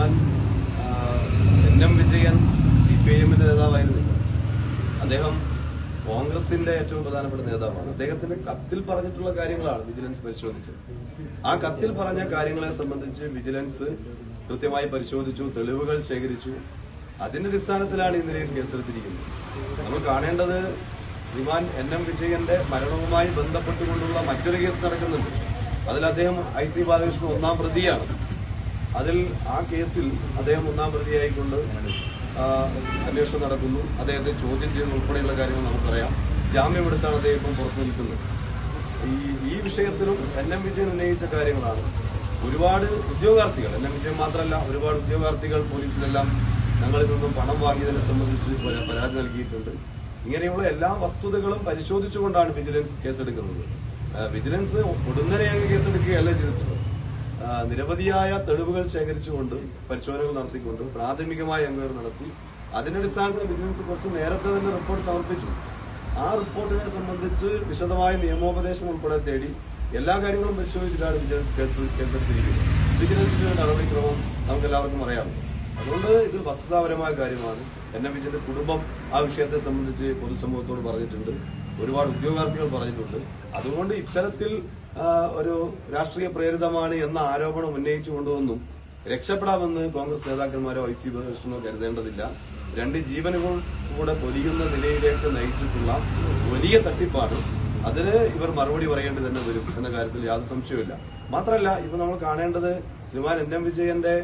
Shriman N M Vijayan C P I നേതാവായിരുന്നില്ല അദ്ദേഹം കോൺഗ്രസിന്റെ ഏറ്റവും പ്രധാനപ്പെട്ട നേതാവാണ്. അദ്ദേഹത്തിന്റെ കത്തിൽ പറഞ്ഞിട്ടുള്ള കാര്യങ്ങളാണ് വിജിലൻസ് പരിശോധിച്ചത്. ആ കത്തിൽ പറഞ്ഞ കാര്യങ്ങളെ സംബന്ധിച്ച് വിജിലൻസ് കൃത്യമായി പരിശോധിച്ചു തെളിവുകൾ ശേഖരിച്ചു. അതിന്റെ അടിസ്ഥാനത്തിലാണ് ഈ നിലയിൽ കേസെടുത്തിരിക്കുന്നത്. നമ്മൾ കാണേണ്ടത് ശ്രീമാൻ എൻ എം വിജയന്റെ മരണവുമായി ബന്ധപ്പെട്ടുകൊണ്ടുള്ള മറ്റൊരു കേസ് നടക്കുന്നുണ്ട്. അതിൽ അദ്ദേഹം ഐ സി ബാലകൃഷ്ണൻ ഒന്നാം പ്രതിയാണ്. അതിൽ ആ കേസിൽ അദ്ദേഹം ഒന്നാം പ്രതിയായിക്കൊണ്ട് അന്വേഷണം നടക്കുന്നു. അദ്ദേഹത്തെ ചോദ്യം ചെയ്യുന്ന ഉൾപ്പെടെയുള്ള കാര്യങ്ങൾ നമുക്കറിയാം. ജാമ്യമെടുത്താണ് അദ്ദേഹം ഇപ്പം പുറത്തു നിൽക്കുന്നത്. ഈ ഈ വിഷയത്തിലും എൻ എം വിജയൻ ഉന്നയിച്ച കാര്യങ്ങളാണ്. ഒരുപാട് ഉദ്യോഗാർത്ഥികൾ എൻ എം വിജയൻ മാത്രമല്ല ഒരുപാട് ഉദ്യോഗാർത്ഥികൾ പോലീസിലെല്ലാം ഞങ്ങളിൽ നിന്നും പണം വാങ്ങിയതിനെ സംബന്ധിച്ച് പരാതി നൽകിയിട്ടുണ്ട്. ഇങ്ങനെയുള്ള എല്ലാ വസ്തുതകളും പരിശോധിച്ചുകൊണ്ടാണ് വിജിലൻസ് കേസെടുക്കുന്നത്. വിജിലൻസ് ഉടനടിയായി കേസെടുക്കുകയല്ല ചെയ്തിട്ടുള്ളത്? നിരവധിയായ തെളിവുകൾ ശേഖരിച്ചുകൊണ്ട് പരിശോധനകൾ നടത്തിക്കൊണ്ട് പ്രാഥമികമായി എൻക്വയറി നടത്തി. അതിനടിസ്ഥാനത്തിൽ വിജിലൻസ് കുറച്ച് നേരത്തെ തന്നെ റിപ്പോർട്ട് സമർപ്പിച്ചു. ആ റിപ്പോർട്ടിനെ സംബന്ധിച്ച് വിശദമായ നിയമോപദേശം ഉൾപ്പെടെ തേടി എല്ലാ കാര്യങ്ങളും പരിശോധിച്ചിട്ടാണ് വിജിലൻസ് കേസ് കേസെടുത്തിരിക്കുന്നത്. വിജിലൻസിന്റെ നടപടിക്രമം നമുക്ക് എല്ലാവർക്കും അറിയാം. അതുകൊണ്ട് ഇത് വസ്തുതാപരമായ കാര്യമാണ്. എൻ എം വിജയന്റെ കുടുംബം ആ വിഷയത്തെ സംബന്ധിച്ച് പൊതുസമൂഹത്തോട് പറഞ്ഞിട്ടുണ്ട്. ഒരുപാട് ഉദ്യോഗാർത്ഥികൾ പറഞ്ഞിട്ടുണ്ട്. അതുകൊണ്ട് ഇത്തരത്തിൽ ഒരു രാഷ്ട്രീയ പ്രേരിതമാണ് എന്ന ആരോപണം ഉന്നയിച്ചുകൊണ്ടുവന്നും രക്ഷപ്പെടാമെന്ന് കോൺഗ്രസ് നേതാക്കന്മാരോ ഐ സി ബാലകൃഷ്ണനോ കരുതേണ്ടതില്ല. രണ്ട് ജീവനുകൾ കൂടെ പൊലിയുന്ന നിലയിലേക്ക് നയിച്ചിട്ടുള്ള വലിയ തട്ടിപ്പാണ്. അതിന് ഇവർ മറുപടി പറയേണ്ടി തന്നെ വരും എന്ന കാര്യത്തിൽ യാതൊരു സംശയവുമില്ല. മാത്രമല്ല ഇപ്പൊ നമ്മൾ കാണേണ്ടത് ശ്രീമാൻ എൻ എം വിജയന്റെ